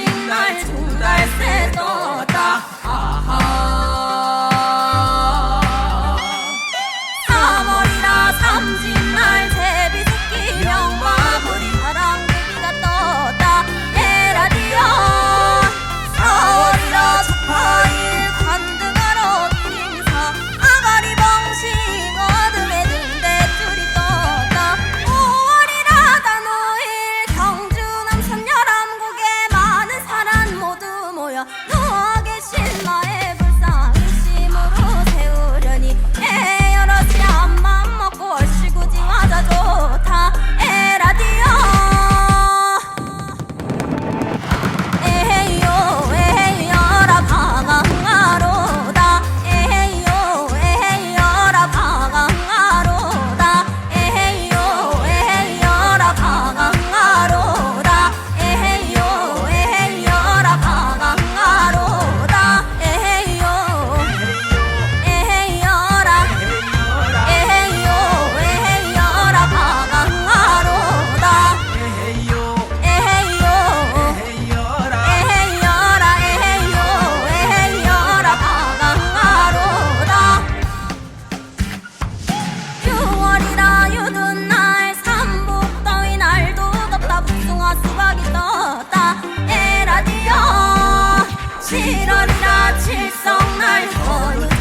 날 두 달 새 떴다 아. 하게 신나의 칠월이라 칠성 날 허니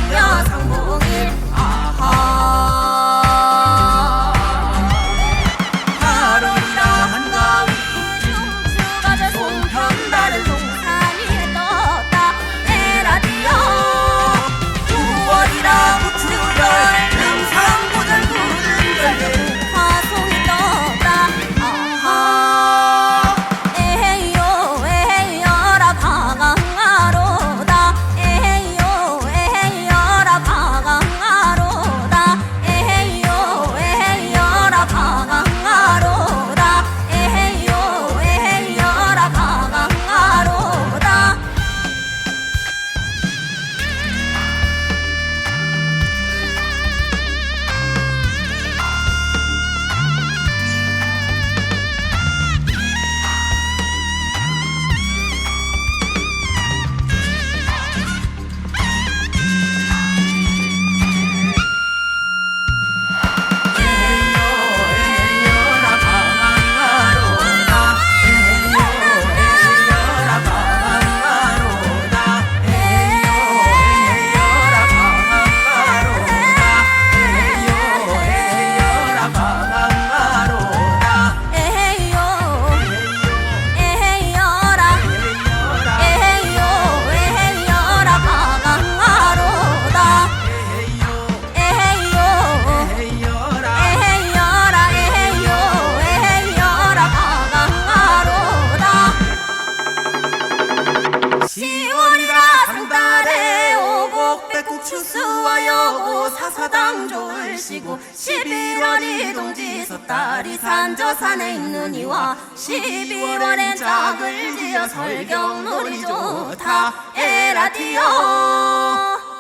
수와 여고 사사당조 을 시고 11월 이동지서 딸이 산저산에 있는 이와 12월엔 짝을 지어 설경놀이 좋다 에라디오.